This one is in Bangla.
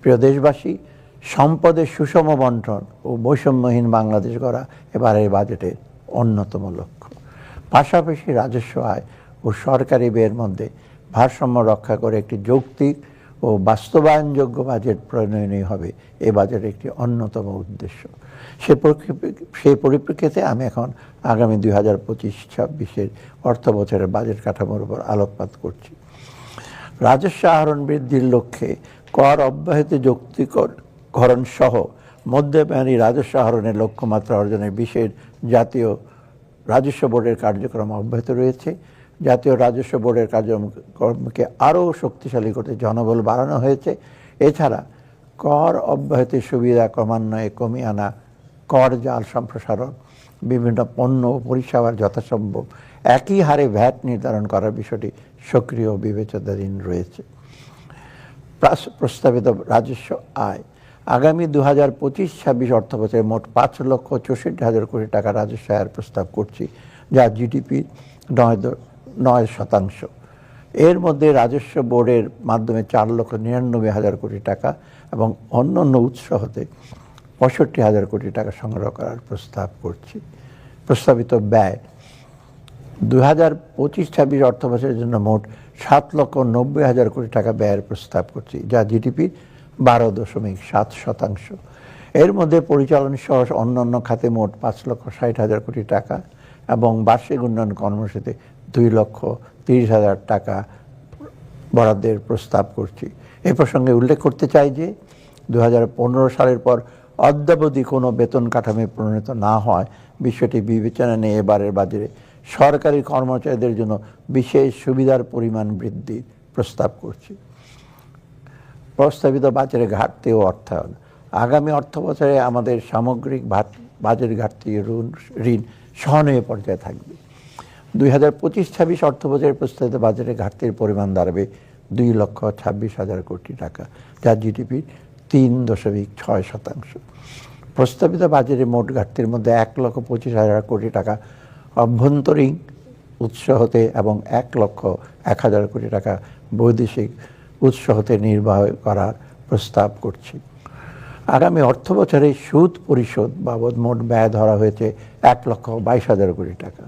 প্রিয় দেশবাসী, সম্পদের সুষম বন্টন ও বৈষম্যহীন বাংলাদেশ গড়া এবারের বাজেটের অন্যতম লক্ষ্য। পাশাপাশি রাজস্ব আয় ও সরকারি ব্যয়ের মধ্যে ভারসাম্য রক্ষা করে একটি যৌক্তিক ও বাস্তবায়নযোগ্য বাজেট প্রণয়নই হবে এ বাজেটের একটি অন্যতম উদ্দেশ্য। সে সেই পরিপ্রেক্ষিতে আমি এখন আগামী দুই হাজার পঁচিশ, ছাব্বিশের অর্থ বছরের বাজেট কাঠামোর উপর আলোকপাত করছি। রাজস্ব আহরণ বৃদ্ধির লক্ষ্যে কর অব্যাহতি যৌক্তিকরণ সহ। মধ্যমেয়াদী রাজস্ব আহরণের লক্ষ্যমাত্রা অর্জনের বিশেষ জাতীয় রাজস্ব বোর্ডের কার্যক্রম অব্যাহত রয়েছে। জাতীয় রাজস্ব বোর্ডের কার্যক্রমকে আরও শক্তিশালী করতে জনবল বাড়ানো হয়েছে। এছাড়া কর অব্যাহতির সুবিধা ক্রমান্বয়ে কমিয়ে আনা কর জাল সম্প্রসারণ, বিভিন্ন পণ্য ও পরিষেবার যথাসম্ভব একই হারে ভ্যাট নির্ধারণ করার বিষয়টি সক্রিয় বিবেচনাধীন রয়েছে। প্রস্তাবিত রাজস্ব আয়। আগামী দু হাজার পঁচিশ ছাব্বিশ অর্থ বছরে মোট পাঁচ লক্ষ চৌষট্টি হাজার কোটি টাকা রাজস্ব আয়ের প্রস্তাব করছি, যা জিডিপি নয় নয় শতাংশ। এর মধ্যে রাজস্ব বোর্ডের মাধ্যমে চার লক্ষ নিরানব্বই হাজার কোটি টাকা এবং অন্য অন্য উৎস হতে পঁয়ষট্টি হাজার কোটি টাকা সংগ্রহ করার প্রস্তাব করছি। প্রস্তাবিত ব্যয় দুই হাজার পঁচিশ ছাব্বিশ অর্থ বছরের জন্য মোট সাত লক্ষ নব্বই হাজার কোটি টাকা ব্যয়ের প্রস্তাব করছি, যা জিডিপির বারো দশমিক সাত শতাংশ। এর মধ্যে পরিচালন সহ অন্যান্য খাতে মোট পাঁচ লক্ষ ষাট হাজার কোটি টাকা এবং বার্ষিক উন্নয়ন কর্মসূচিতে দুই লক্ষ তিরিশ হাজার টাকা বরাদ্দের প্রস্তাব করছি। এই প্রসঙ্গে উল্লেখ করতে চাই যে দু হাজার পনেরো সালের পর অদ্যাবধি কোনো বেতন কাঠামো প্রণীত না হয় বিষয়টি বিবেচনা নিয়ে এবারের বাজারে সরকারি কর্মচারীদের জন্য বিশেষ সুবিধার পরিমাণ বৃদ্ধি প্রস্তাব করছি। প্রস্তাবিত বাজারে ঘাটতি ও অর্থায়ন। আগামী অর্থ বছরে আমাদের সামগ্রিক বাজেট ঘাটতি ঋণ ঋণ সহনীয় পর্যায়ে থাকবে। দুই হাজার পঁচিশ, ছাব্বিশ অর্থ বছরের প্রস্তাবিত বাজেটে ঘাটতির পরিমাণ দাঁড়াবে দুই লক্ষ ছাব্বিশ হাজার কোটি টাকা, যা জিডিপির তিন দশমিক ছয় শতাংশ। প্রস্তাবিত বাজারে মোট ঘাটতির মধ্যে এক লক্ষ পঁচিশ হাজার কোটি টাকা অভ্যন্তরীণ উৎস হতে এবং এক লক্ষ এক হাজার কোটি টাকা বৈদেশিক উৎস হতে নির্বাহ করার প্রস্তাব করছি। আগামী অর্থ বছরে সুদ পরিশোধ বাবদ মোট ব্যয় ধরা হয়েছে এক লক্ষ বাইশ হাজার কোটি টাকা।